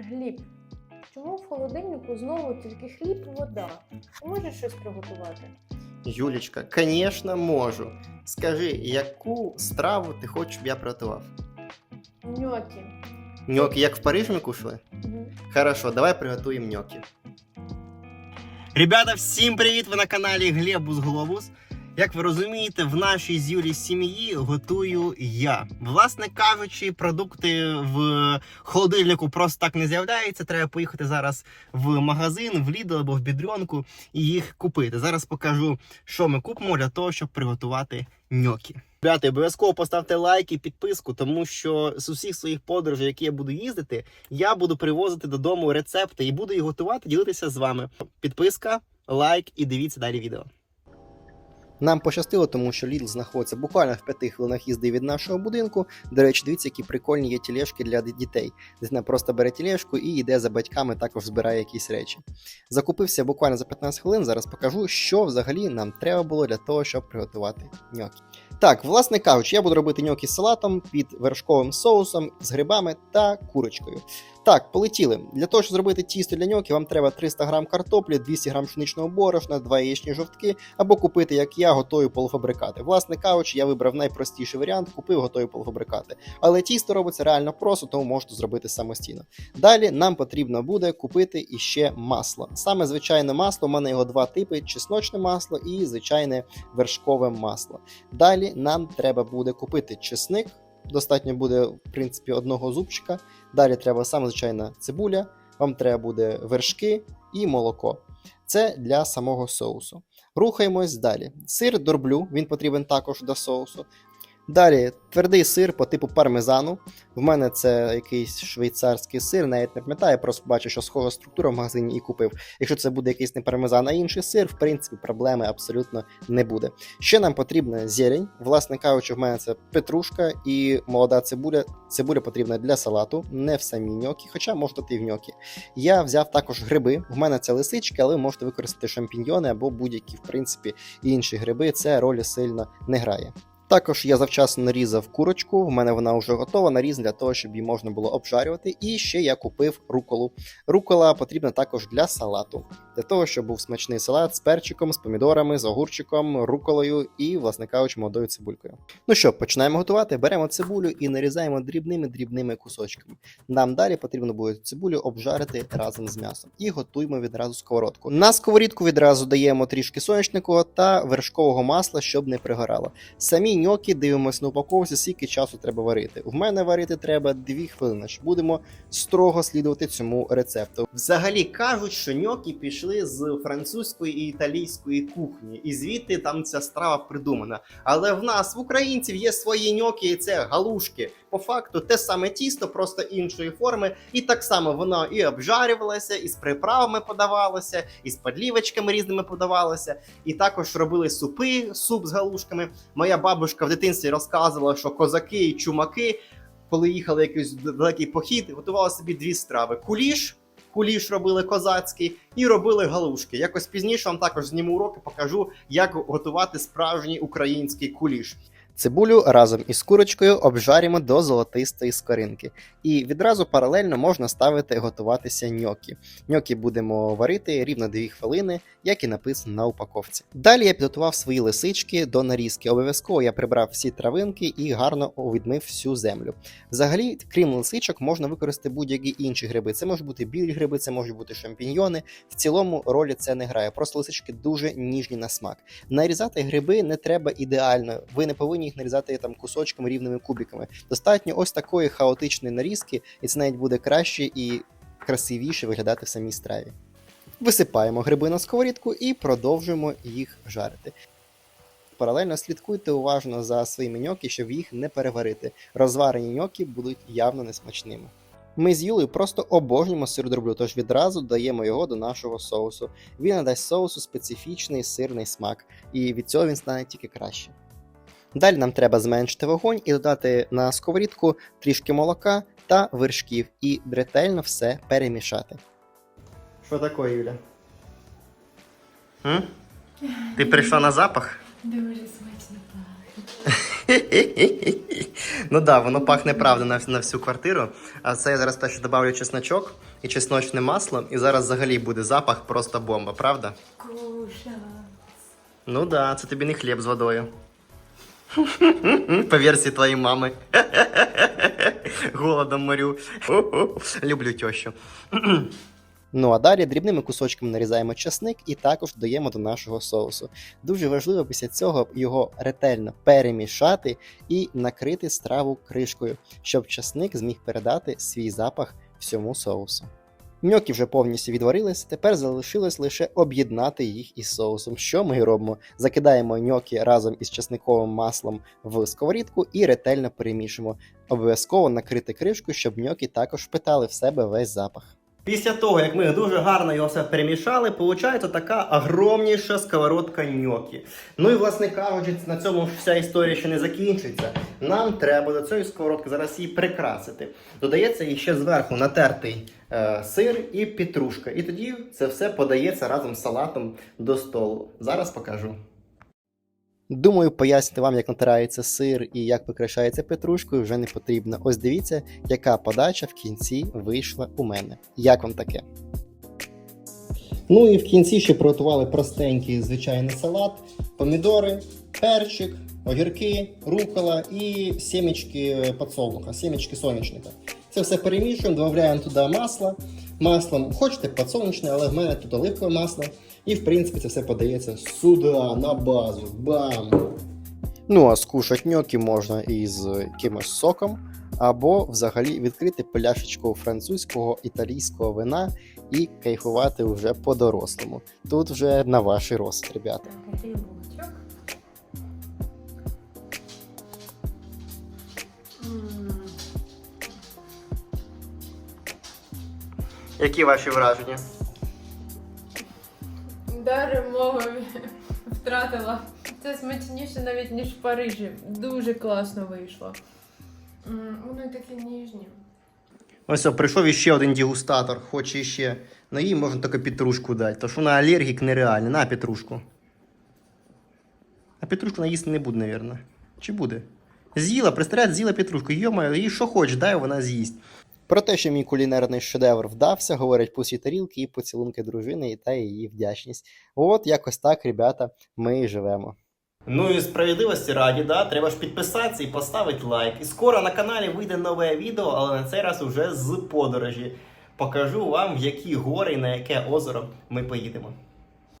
Гліб, чому в холодильнику знову тільки хліб і вода? Ти можеш щось приготувати? Юлічка, звісно, можу. Скажи, яку страву ти хочеш, щоб я приготував? Ньокі. Ньоки, як в Париж ми кушали? Мгм. Хорошо, давай приготуємо ньоки. Ребята, всім привіт! Ви на каналі Глебус Глобус. Як ви розумієте, в нашій з Юлі сім'ї готую я. Власне кажучи, продукти в холодильнику просто так не з'являються. Треба поїхати зараз в магазин, в Lidl або в бідрюнку і їх купити. Зараз покажу, що ми купимо для того, щоб приготувати ньокі. Ребята, обов'язково поставте лайк і підписку, тому що з усіх своїх подорожей, які я буду їздити, я буду привозити додому рецепти і буду їх готувати, ділитися з вами. Підписка, лайк і дивіться далі відео. Нам пощастило, тому що Lidl знаходиться буквально в п'яти хвилинах їзди від нашого будинку. До речі, дивіться, які прикольні є тілешки для дітей. Дитина просто бере тілешку і йде за батьками, також збирає якісь речі. Закупився буквально за 15 хвилин. Зараз покажу, що взагалі нам треба було для того, щоб приготувати ньокі. Так, власне кажучи, я буду робити ньокі з салатом під вершковим соусом, з грибами та курочкою. Так, полетіли. Для того, щоб зробити тісто для ньокі, вам треба 300 г картоплі, 200 г пшеничного борошна, 2 яєчні жовтки, або купити, як я, готові полуфабрикати. Власне кажучи, я вибрав найпростіший варіант, купив готові полуфабрикати. Але тісто робиться реально просто, тому можете зробити самостійно. Далі нам потрібно буде купити іще масло. Саме звичайне масло, у мене його два типи: чесночне масло і звичайне вершкове масло. Далі нам треба буде купити чесник. Достатньо буде, в принципі, одного зубчика. Далі треба саме звичайна цибуля, вам треба буде вершки і молоко. Це для самого соусу. Рухаємось далі. Сир дорблю, він потрібен також до соусу. Далі твердий сир по типу пармезану. В мене це якийсь швейцарський сир, навіть не пам'ятаю, просто бачу, що схожа структура в магазині і купив. Якщо це буде якийсь не пармезан, а інший сир, в принципі, проблеми абсолютно не буде. Ще нам потрібна зелень. Власне кажучи, в мене це петрушка і молода цибуля. Цибуля потрібна для салату, не в самій ньокі, хоча може дати і в ньокі. Я взяв також гриби. В мене це лисички, але ви можете використати шампіньйони або будь-які, в принципі, інші гриби. Це ролі сильно не грає. Також я завчасно нарізав курочку, в мене вона вже готова, наріз для того, щоб її можна було обжарювати. І ще я купив руколу. Рукола потрібна також для салату, для того, щоб був смачний салат з перчиком, з помідорами, з огурчиком, руколою і, власне кажучи, молодою цибулькою. Ну що, починаємо готувати. Беремо цибулю і нарізаємо дрібними-дрібними кусочками. Нам далі потрібно буде цибулю обжарити разом з м'ясом. І готуємо відразу сковородку. На сковорідку відразу даємо трішки соняшникового та вершкового масла, щоб не пригорало. Самі ньокі дивимося на упаковці, скільки часу треба варити. В мене варити треба 2 хвилини. Будемо строго слідувати цьому рецепту. Взагалі кажуть, що ньокі пішли з французької і італійської кухні, і звідти там ця страва придумана. Але в нас, в українців, є свої ньокі, і це галушки. По факту те саме тісто, просто іншої форми, і так само воно і обжарювалося, і з приправами подавалося, і з подлівочками різними подавалося, і також робили супи, суп з галушками. Моя бабушка в дитинстві розказувала, що козаки і чумаки, коли їхали якийсь далекий похід, готували собі дві страви: куліш. Куліш робили козацький і робили галушки. Якось пізніше вам також зніму уроки, покажу, як готувати справжній український куліш. Цибулю разом із курочкою обжаримо до золотистої скоринки. І відразу паралельно можна ставити готуватися ньокі. Ньокі будемо варити рівно 2 хвилини, як і написано на упаковці. Далі я підготував свої лисички до нарізки. Обов'язково я прибрав всі травинки і гарно відмив всю землю. Взагалі, крім лисичок, можна використати будь-які інші гриби. Це можуть бути білі гриби, це можуть бути шампіньйони. В цілому ролі це не грає. Просто лисички дуже ніжні на смак. Нарізати гриби не треба ідеально. Ви не повинні їх нарізати там кусочками рівними кубиками. Достатньо ось такої хаотичної нарізки, і це навіть буде краще і красивіше виглядати в самій страві. Висипаємо гриби на сковорідку і продовжуємо їх жарити. Паралельно слідкуйте уважно за своїми ньокі, щоб їх не переварити. Розварені ньокі будуть явно несмачними. Ми з Юлею просто обожнюємо сиродроблю, тож відразу даємо його до нашого соусу. Він надасть соусу специфічний сирний смак, і від цього він стане тільки краще. Далі нам треба зменшити вогонь і додати на сковорідку трішки молока та вершків і ретельно все перемішати. Що таке, Юля? М? Ти прийшла на запах? Дуже смачно пахне. Ну да, воно пахне правда на, на всю квартиру. А це я зараз те, що додавлю чесночок і чесночне масло, і зараз взагалі буде запах просто бомба, правда? Куша. Ну да, це тобі не хліб з водою. По версії твоєї мами. Голодом морю. Люблю тещу. Ну а далі дрібними кусочками нарізаємо часник і також додаємо до нашого соусу. Дуже важливо після цього його ретельно перемішати і накрити страву кришкою, щоб часник зміг передати свій запах всьому соусу. Ньокі вже повністю відварились, тепер залишилось лише об'єднати їх із соусом. Що ми робимо? Закидаємо ньокі разом із часниковим маслом в сковорідку і ретельно перемішуємо. Обов'язково накрити кришку, щоб ньокі також впитали в себе весь запах. Після того, як ми дуже гарно його все перемішали, виходить така огромніша сковородка ньокі. Ну і, власне кажучи, на цьому вся історія ще не закінчиться. Нам треба до цієї сковородки зараз її прикрасити. Додається ще зверху натертий е, сир і петрушка. І тоді це все подається разом з салатом до столу. Зараз покажу. Думаю, пояснити вам, як натирається сир і як прикрашається петрушкою, вже не потрібно. Ось дивіться, яка подача в кінці вийшла у мене. Як вам таке? Ну і в кінці ще приготували простенький звичайний салат, помідори, перчик, огірки, рукола і сімечки подсолнуха, сімечки соняшника. Це все перемішуємо, додаємо туди масло. Маслом хочете подсолнечне, але в мене тут оливкове масло. І в принципі це все подається сюди, на базу. Бам! Ну а скушать ньокі можна із якимось соком, або взагалі відкрити пляшечку французького італійського вина і кайфувати вже по-дорослому. Тут вже на ваш розсуд, ребята. Які ваші враження? Дари мови втратила. Це смачніше навіть ніж в Парижі. Дуже класно вийшло. Вони такі ніжні. Ось о, прийшов іще один дегустатор, хоче іще. Ну їй можна тільки петрушку дати, тому що вона алергік нереальний. На петрушку. А петрушку вона їсти не буде, мабуть. Чи буде? З'їла, представляєте, з'їла петрушку. Йомаю, їй що хочеш, дай вона з'їсть. Про те, що мій кулінарний шедевр вдався, говорять пусті тарілки і поцілунки дружини і та її вдячність. От якось так, ребята, ми і живемо. Ну і справедливості раді, да, треба ж підписатися і поставити лайк. І скоро на каналі вийде нове відео, але на цей раз уже з подорожі. Покажу вам, в які гори і на яке озеро ми поїдемо.